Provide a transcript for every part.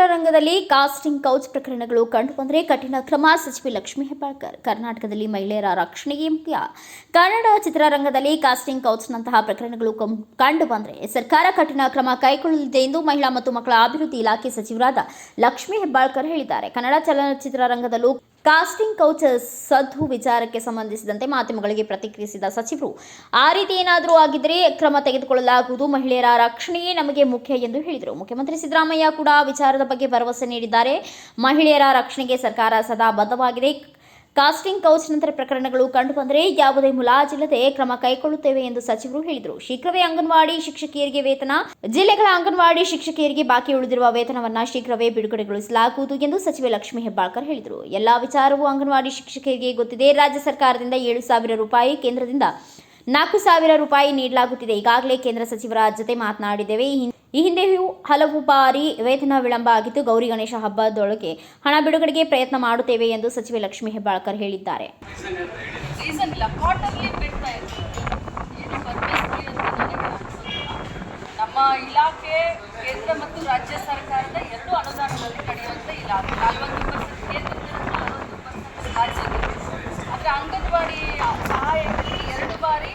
ಚಿತ್ರರಂಗದಲ್ಲಿ casting couch ಪ್ರಕರಣಗಳು ಕಂಡುಬಂದರೆ ಕಠಿಣ ಕ್ರಮ. ಸಚಿವೆ ಲಕ್ಷ್ಮೀ ಹೆಬ್ಬಾಳ್ಕರ್, ಕರ್ನಾಟಕದಲ್ಲಿ ಮಹಿಳೆಯರ ರಕ್ಷಣೆಗೆ ಮುಖ್ಯ. ಕನ್ನಡ ಚಿತ್ರರಂಗದಲ್ಲಿ ಕಾಸ್ಟಿಂಗ್ ಕೌಚ್ನಂತಹ ಪ್ರಕರಣಗಳು ಕಂಡುಬಂದರೆ ಸರ್ಕಾರ ಕಠಿಣ ಕ್ರಮ ಕೈಗೊಳ್ಳಲಿದೆ ಎಂದು ಮಹಿಳಾ ಮತ್ತು ಮಕ್ಕಳ ಅಭಿವೃದ್ಧಿ ಇಲಾಖೆ ಸಚಿವರಾದ ಲಕ್ಷ್ಮೀ ಹೆಬ್ಬಾಳ್ಕರ್ ಹೇಳಿದ್ದಾರೆ. ಕನ್ನಡ ಚಲನಚಿತ್ರರಂಗದಲ್ಲೂ ಕಾಸ್ಟಿಂಗ್ ಕೌಚರ್ಸ್ ಸದ್ದು ವಿಚಾರಕ್ಕೆ ಸಂಬಂಧಿಸಿದಂತೆ ಮಾಧ್ಯಮಗಳಿಗೆ ಪ್ರತಿಕ್ರಿಯಿಸಿದ ಸಚಿವರು, ಆ ರೀತಿ ಏನಾದರೂ ಆಗಿದ್ದರೆ ಕ್ರಮ ತೆಗೆದುಕೊಳ್ಳಲಾಗುವುದು. ಮಹಿಳೆಯರ ರಕ್ಷಣೆಯೇ ನಮಗೆ ಮುಖ್ಯ ಎಂದು ಹೇಳಿದರು. ಮುಖ್ಯಮಂತ್ರಿ ಸಿದ್ದರಾಮಯ್ಯ ಕೂಡ ವಿಚಾರದ ಬಗ್ಗೆ ಭರವಸೆ ನೀಡಿದ್ದಾರೆ. ಮಹಿಳೆಯರ ರಕ್ಷಣೆಗೆ ಸರ್ಕಾರ ಸದಾ ಬದ್ಧವಾಗಿದೆ. ಕಾಸ್ಟಿಂಗ್ ಕೌಚ್ ನಂತರ ಪ್ರಕರಣಗಳು ಕಂಡುಬಂದರೆ ಯಾವುದೇ ಮುಲಾಜಿಲ್ಲದೆ ಕ್ರಮ ಕೈಗೊಳ್ಳುತ್ತೇವೆ ಎಂದು ಸಚಿವರು ಹೇಳಿದರು. ಶೀಘ್ರವೇ ಅಂಗನವಾಡಿ ಶಿಕ್ಷಕಿಯರಿಗೆ ವೇತನ, ಜಿಲ್ಲೆಗಳ ಅಂಗನವಾಡಿ ಶಿಕ್ಷಕಿಯರಿಗೆ ಬಾಕಿ ಉಳಿದಿರುವ ವೇತನವನ್ನ ಶೀಘ್ರವೇ ಬಿಡುಗಡೆಗೊಳಿಸಲಾಗುವುದು ಎಂದು ಸಚಿವೆ ಲಕ್ಷ್ಮೀ ಹೆಬ್ಬಾಳ್ಕರ್ ಹೇಳಿದರು. ಎಲ್ಲಾ ವಿಚಾರವೂ ಅಂಗನವಾಡಿ ಶಿಕ್ಷಕಿಯರಿಗೆ ಗೊತ್ತಿದೆ. ರಾಜ್ಯ ಸರ್ಕಾರದಿಂದ ಏಳು ಸಾವಿರ ರೂಪಾಯಿ ಕೇಂದ್ರದಿಂದ ನಾಲ್ಕು ಸಾವಿರ ರೂಪಾಯಿ ನೀಡಲಾಗುತ್ತಿದೆ. ಈಗಾಗಲೇ ಕೇಂದ್ರ ಸಚಿವರ ಜೊತೆ ಮಾತನಾಡಿದ್ದೇವೆ. ಈ ಹಿಂದೆಯೂ ಹಲವು ಬಾರಿ ವೇತನ ವಿಳಂಬ ಆಗಿದ್ದು ಗೌರಿ ಗಣೇಶ ಹಬ್ಬದೊಳಗೆ ಹಣ ಬಿಡುಗಡೆಗೆ ಪ್ರಯತ್ನ ಮಾಡುತ್ತೇವೆ ಎಂದು ಸಚಿವೆ ಲಕ್ಷ್ಮೀ ಹೆಬ್ಬಾಳ್ಕರ್ ಹೇಳಿದ್ದಾರೆ. ನಮ್ಮ ಇಲಾಖೆ, ಕೇಂದ್ರ ಮತ್ತು ರಾಜ್ಯ ಸರ್ಕಾರದ ಎರಡು ಅನುದಾನದಲ್ಲಿ ನಡೆಯುವಂಥ ಇಲಾಖೆ ನಲವತ್ತು ಪರ್ಸೆಂಟ್ ಕೇಂದ್ರದಿಂದ ನಲವತ್ತು ಪರ್ಸೆಂಟ್ ರಾಜ್ಯದಲ್ಲಿ ಆದರೆ ಅಂಗನವಾಡಿ ಸಹಾಯಕರಿಗೆ ಎರಡು ಬಾರಿ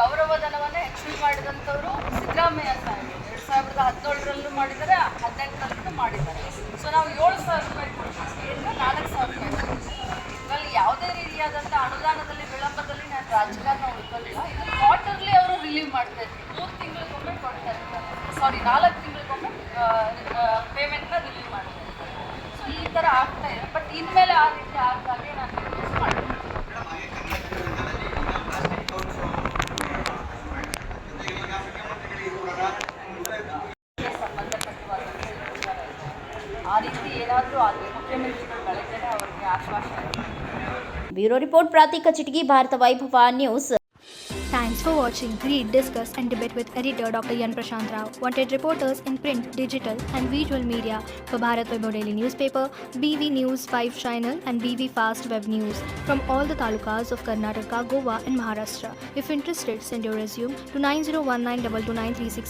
ಗೌರವಧನವನ್ನು ಹೆಚ್ಚಳ ಮಾಡಿದಂಥವರು ಸಿದ್ದರಾಮಯ್ಯ ಸಾಹೇಬ್ ಎರಡು ಸಾವಿರದ ಹದಿನೇಳರಲ್ಲೂ ಮಾಡಿದ್ದಾರೆ, ಹದಿನೆಂಟರಲ್ಲೂ ಮಾಡಿದ್ದಾರೆ. ಸೊ ನಾವು ಏಳು ಸಾವಿರ ರೂಪಾಯಿ ಕೊಡ್ತೀವಿ ನಾಲ್ಕು ಸಾವಿರ ರೂಪಾಯಿ ಕೊಡ್ತೀವಿ. ಇದರಲ್ಲಿ ಯಾವುದೇ ರೀತಿಯಾದಂಥ ಅನುದಾನದಲ್ಲಿ, ವಿಳಂಬದಲ್ಲಿ ನಾನು ರಾಜಕಾರಣ ಉಳ್ಕೊಳ್ಳಿಲ್ಲ ಇದು ಕ್ವಾರ್ಟರ್ಲಿ ಅವರು ರಿಲೀವ್ ಮಾಡ್ತಾ ಇರ್ತೀವಿ ಮೂರು ತಿಂಗಳಿಗೊಮ್ಮೆ ಕೊಡ್ತಾ ಇರ್ತಾರೆ ಸಾರಿ ನಾಲ್ಕು ತಿಂಗಳಿಗೊಮ್ಮೆ ಪೇಮೆಂಟ್ನ ರಿಲೀವ್ ಮಾಡ್ತಾ ಇರ್ತಾರೆ ಸೊ ಈ ಥರ ಆಗ್ತಾ ಇದೆ. ಬಟ್ ಇನ್ಮೇಲೆ ಆ ರೀತಿ ಆಗ್ದಾಗೆ ಏನಾದರೂ ಆಗಲಿ ಮುಖ್ಯಮಂತ್ರಿಗಳು ಬೆಳಗ್ಗೆನೇ ಅವರಿಗೆ ಆಶ್ವಾಸನೆ bureau report Pratik Chitagi Bharat Vaibhav news Thanks for watching. Read, discuss, and debate with editor Dr. Yan Prashant Rao. Wanted reporters in print, digital, and visual media for Bharat Vaibhav Daily Newspaper, BV News 5 Channel, and BV Fast Web News from all the talukas of Karnataka, Goa, and Maharashtra. If interested, send your resume to 9019229369.